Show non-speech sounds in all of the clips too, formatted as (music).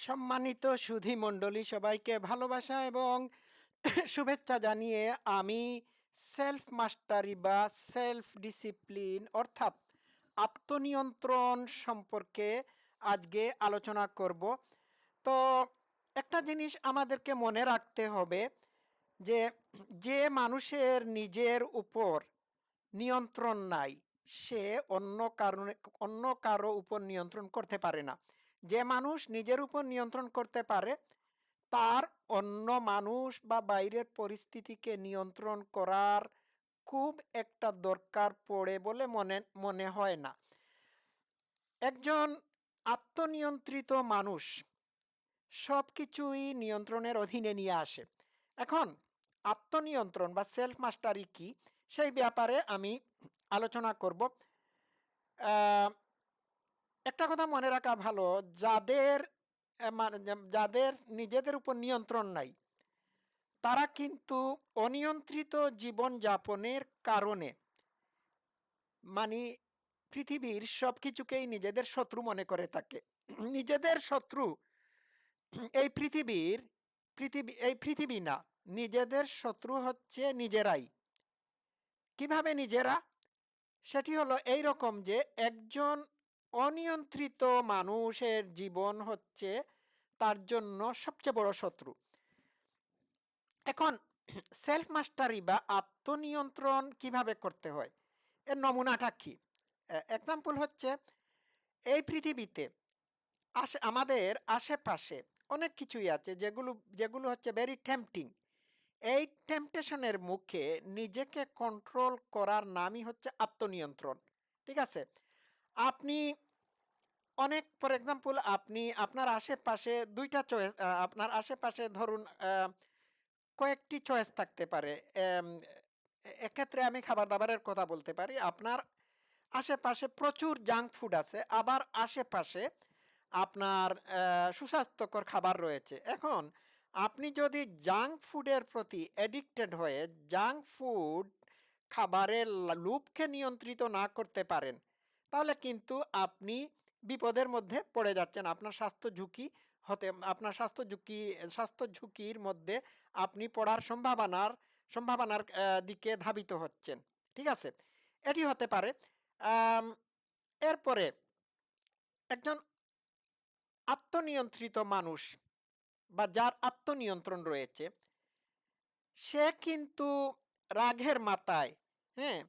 সম্মানিত সুধী মণ্ডলী সবাইকে ভালোবাসা এবং (coughs) শুভেচ্ছা জানিয়ে আমি সেলফ মাস্টারি বা সেলফ ডিসিপ্লিন অর্থাৎ আত্মনিয়ন্ত্রণ সম্পর্কে আজকে আলোচনা করব। তো একটা জিনিস আমাদেরকে মনে রাখতে হবে যে (coughs) যে মানুষের নিজের উপর নিয়ন্ত্রণ নাই, সে অন্য কারণে, অন্য কারও উপর নিয়ন্ত্রণ করতে পারে না। যে মানুষ নিজের উপর নিয়ন্ত্রণ করতে পারে, তার অন্য মানুষ বা বাইরের পরিস্থিতিকে নিয়ন্ত্রণ করার খুব একটা দরকার পড়ে বলে মনে মনে হয় না। একজন আত্মনিয়ন্ত্রিত মানুষ সব কিছুই নিয়ন্ত্রণের অধীনে নিয়ে আসে। এখন আত্মনিয়ন্ত্রণ বা সেলফ মাস্টারি কি? সেই ব্যাপারে আমি আলোচনা করব। একটা কথা মনে রাখা ভালো, যাদের মানে যাদের নিজেদের উপর নিয়ন্ত্রণ নাই, তারা কিন্তু অনিয়ন্ত্রিত জীবন যাপনের কারণে মানে পৃথিবীর সব কিছুকেই নিজেদের শত্রু মনে করে থাকে। নিজেদের শত্রু এই পৃথিবীর, পৃথিবী, এই পৃথিবী না, নিজেদের শত্রু হচ্ছে নিজেরাই। কীভাবে নিজেরা? সেটি হলো এই রকম যে, একজন অনিয়ন্ত্রিত মানুষের জীবন হচ্ছে তার জন্য সবচেয়ে বড় শত্রু। এখন (clears throat) সেলফ মাস্টারি বা আত্মনিয়ন্ত্রণ কীভাবে করতে হয়? এর নমুনাটা কি? এক্সাম্পল হচ্ছে এই পৃথিবীতে আশে, আমাদের আশেপাশে অনেক কিছুই আছে যেগুলো যেগুলো হচ্ছে ভেরি টেম্পটিং এই টেম্পটেশনের মুখে নিজেকে কন্ট্রোল করার নামই হচ্ছে আত্মনিয়ন্ত্রণ। ঠিক আছে? আপনি অনেক ফর এক্সাম্পল আপনি আপনার আশেপাশে দুইটা চয়েস আপনার আশেপাশে ধরুন কয়েকটি চয়েস থাকতে পারে। এক্ষেত্রে আমি খাবার দাবারের কথা বলতে পারি। আপনার আশেপাশে প্রচুর জাঙ্ক ফুড আছে, আবার আশেপাশে আপনার সুস্বাস্থ্যকর খাবার রয়েছে। এখন আপনি যদি জাঙ্ক ফুডের প্রতি অ্যাডিক্টেড হয়ে জাঙ্ক ফুড খাবারের লুপকে নিয়ন্ত্রিত না করতে পারেন কিন্তু আপনি বিপদের মধ্যে পড়ে যাচ্ছেন। আপনার স্বাস্থ্য ঝুঁকি হতে, আপনার স্বাস্থ্য ঝুঁকি, স্বাস্থ্য ঝুঁকির মধ্যে আপনি পড়ার সম্ভাবনার সম্ভাবনার দিকে ধাবিত হচ্ছেন। ঠিক আছে? এটি হতে পারে এরপরে একজন আত্মনিয়ন্ত্রিত মানুষ বা যার আত্মনিয়ন্ত্রণ রয়েছে, সে কিন্তু রাগের মাথায় হ্যাঁ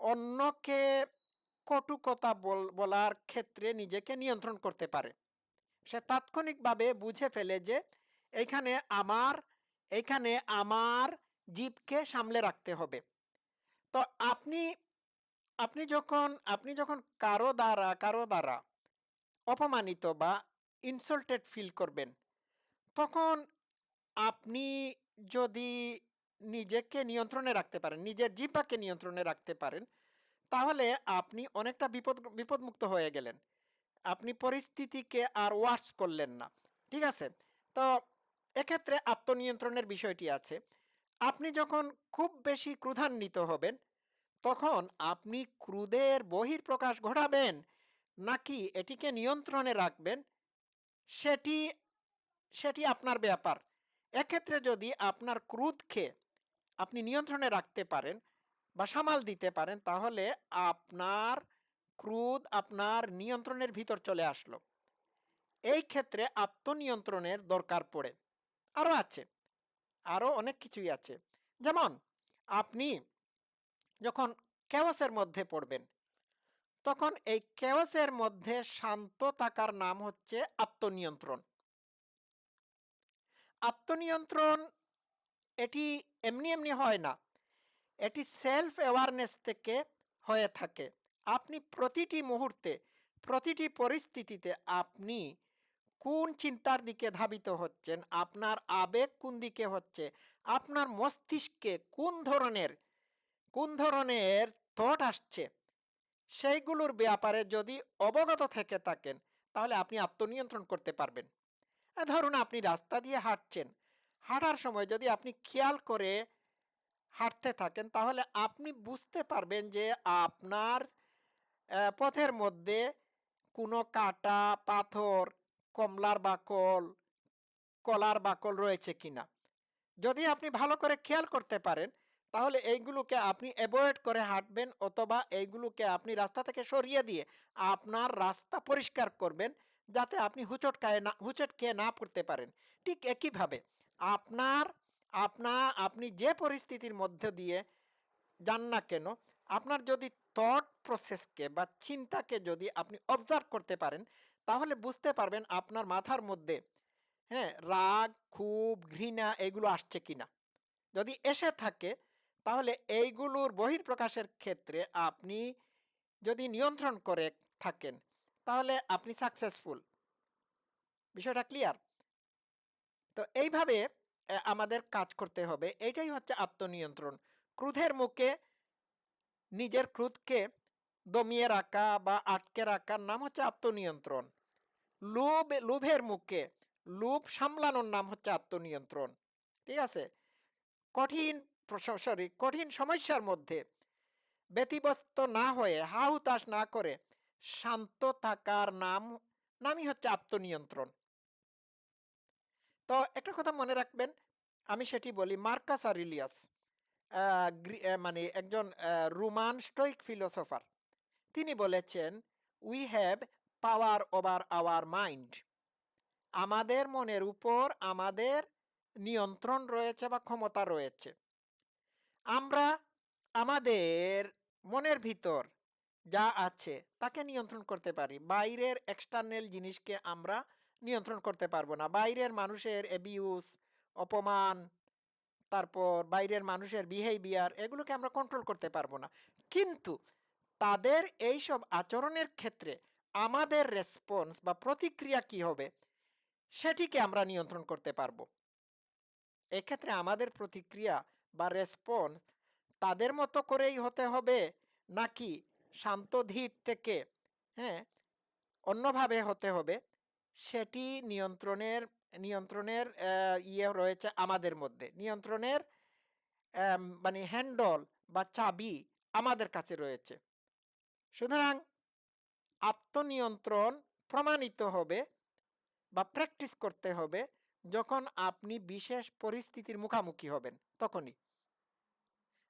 অন্যকে কটু কথা বল- বলার ক্ষেত্রে নিজেকে নিয়ন্ত্রণ করতে পারে। সে তাৎক্ষণিকভাবে বুঝে ফেলে যে এইখানে আমার এইখানে আমার জীবকে সামলে রাখতে হবে। তো আপনি আপনি যখন আপনি যখন কারও দ্বারা কারও দ্বারা অপমানিত বা ইনসাল্টেড ফিল করবেন, তখন আপনি যদি নিজেকে নিয়ন্ত্রণে রাখতে পারেন, নিজের জিব্বাকে নিয়ন্ত্রণে রাখতে পারেন তাহলে আপনি অনেকটা বিপদ, বিপদমুক্ত হয়ে গেলেন। আপনি পরিস্থিতিকে আর ওয়ার্স করলেন না, ঠিক আছে? তো এক্ষেত্রে আত্মনিয়ন্ত্রণের বিষয়টি আছে। আপনি যখন খুব বেশি ক্রোধান্বিত হবেন, তখন আপনি ক্রোধের বহির্প্রকাশ ঘটাবেন, নাকি এটিকে নিয়ন্ত্রণে রাখবেন, সেটি সেটি আপনার ব্যাপার। এক্ষেত্রে যদি আপনার ক্রোধকে আপনি নিয়ন্ত্রণে রাখতে পারেন বা সামাল দিতে পারেন, তাহলে আপনার ক্রোধ আপনার নিয়ন্ত্রণের ভিতর চলে আসলো। এই ক্ষেত্রে আত্মনিয়ন্ত্রণের দরকার পড়ে। আরও আছে। আরও অনেক কিছুই আছে। যেমন, আপনি যখন কেওয়াসের মধ্যে পড়বেন, তখন এই কেওয়াসের মধ্যে শান্ত থাকার নাম হচ্ছে আত্মনিয়ন্ত্রণ। আত্মনিয়ন্ত্রণ এটি এমনি এমনি হয় না। এটি সেলফ অ্যাওয়ারনেস থেকে হয়ে থাকে। আপনি প্রতিটি মুহূর্তে, প্রতিটি পরিস্থিতিতে আপনি কোন চিন্তার দিকে ধাবিত হচ্ছেন, আপনার আবেগ কোন দিকে হচ্ছে, আপনার মস্তিষ্কে কোন ধরনের কোন ধরনের থট আসছে, সেইগুলোর ব্যাপারে যদি অবগত থেকে থাকেন, তাহলে আপনি আত্মনিয়ন্ত্রণ করতে পারবেন। ধরুন, আপনি রাস্তা দিয়ে হাঁটছেন। হাঁটার সময় যদি আপনি খেয়াল করে হাঁটতে থাকেন, তাহলে আপনি বুঝতে পারবেন যে আপনার পথের মধ্যে কোনো কাটা, পাথর, কমলার বাকল, কলার বাকল রয়েছে কিনা। যদি আপনি ভালো করে খেয়াল করতে পারেন, তাহলে এইগুলোকে আপনি অ্যাভয়েড করে হাঁটবেন অথবা এইগুলোকে আপনি রাস্তা থেকে সরিয়ে দিয়ে আপনার রাস্তা পরিষ্কার করবেন, যাতে আপনি হুচট খায় না, হুচট খেয়ে না পড়তে পারেন। ঠিক একইভাবে আপনার আপনা, আপনি যে পরিস্থিতির মধ্যে দিয়ে যান না কেন, আপনার যদি থট প্রসেসকে বা চিন্তাকে যদি আপনি অবজার্ভ করতে পারেন, তাহলে বুঝতে পারবেন আপনার মাথার মধ্যে হ্যাঁ রাগ, ক্ষোভ, ঘৃণা এগুলো আসছে কি না যদি এসে থাকে, তাহলে এইগুলোর বহির্প্রকাশের ক্ষেত্রে আপনি যদি নিয়ন্ত্রণ করে থাকেন, তাহলে আপনি সাকসেসফুল বিষয়টা ক্লিয়ার তো এইভাবে আমাদের কাজ করতে হবে। এটাই হচ্ছে আত্মনিয়ন্ত্রণ। ক্রোধের মুখে নিজের ক্রোধকে দমিয়ে রাখা বা আটকে রাখার নাম হচ্ছে আত্মনিয়ন্ত্রণ। লোভ, লোভের মুখে লোভ সামলানোর নাম হচ্ছে আত্মনিয়ন্ত্রণ। ঠিক আছে? কঠিন সরি কঠিন সমস্যার মধ্যে ব্যতিব্যস্ত না হয়ে হা হুতাশ না করে শান্ত থাকার নাম, নামই হচ্ছে আত্মনিয়ন্ত্রণ। তো একটা কথা মনে রাখবেন, আমি সেটি বলি, মার্কাস আরিলিয়াস মানে একজন রোমান স্টোইক ফিলোসফার। তিনি বলেছেন we have power over our mind আমাদের মনের উপর আমাদের নিয়ন্ত্রণ রয়েছে বা ক্ষমতা রয়েছে। আমরা আমাদের মনের ভিতর যা আছে তাকে নিয়ন্ত্রণ করতে পারি। বাইরের এক্সটার্নাল জিনিসকে আমরা নিয়ন্ত্রণ করতে পারব না। বাইরের মানুষের অ্যাবিউস অপমান, তারপর বাইরের মানুষের বিহেভিয়ার এগুলোকে আমরা কন্ট্রোল করতে পারব না। কিন্তু তাদের এই সব আচরণের ক্ষেত্রে আমাদের রেসপন্স বা প্রতিক্রিয়া কি হবে, সেটিকে আমরা নিয়ন্ত্রণ করতে পারব। এক্ষেত্রে আমাদের প্রতিক্রিয়া বা রেসপন্স তাদের মতো করেই হতে হবে নাকি শান্ত ধীর থেকে হ্যাঁ অন্যভাবে হতে হবে? সেটি নিয়ন্ত্রণের নিয়ন্ত্রণের ইয়ে রয়েছে আমাদের মধ্যে। নিয়ন্ত্রণের মানে হ্যান্ডল বা চাবি আমাদের কাছে রয়েছে। সুতরাং আত্মনিয়ন্ত্রণ প্রমাণিত হবে বা প্র্যাকটিস করতে হবে যখন আপনি বিশেষ পরিস্থিতির মুখোমুখি হবেন, তখনই।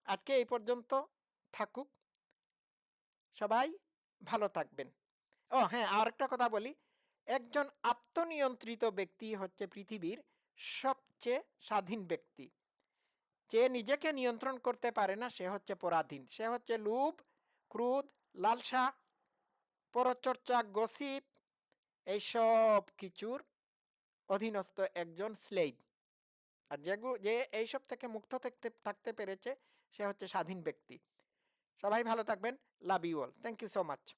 আজকে এই পর্যন্ত থাকুক। সবাই ভালো থাকবেন। ও হ্যাঁ আর একটা কথা বলি। একজন আত্মনিয়ন্ত্রিত ব্যক্তি হচ্ছে পৃথিবীর সবচেয়ে স্বাধীন ব্যক্তি। যে নিজেকে নিয়ন্ত্রণ করতে পারে না, সে হচ্ছে পরাধীন। সে হচ্ছে লোভ ক্রোধ, লালসা, পরচর্চা, গসিপ, এইসব কিছুর অধীনস্থ একজন স্লেভ। আর যেগুলো যে এইসব থেকে মুক্ত থাকতে থাকতে পেরেছে, সে হচ্ছে স্বাধীন ব্যক্তি। সবাই ভালো থাকবেন। Love you all. Thank you so much.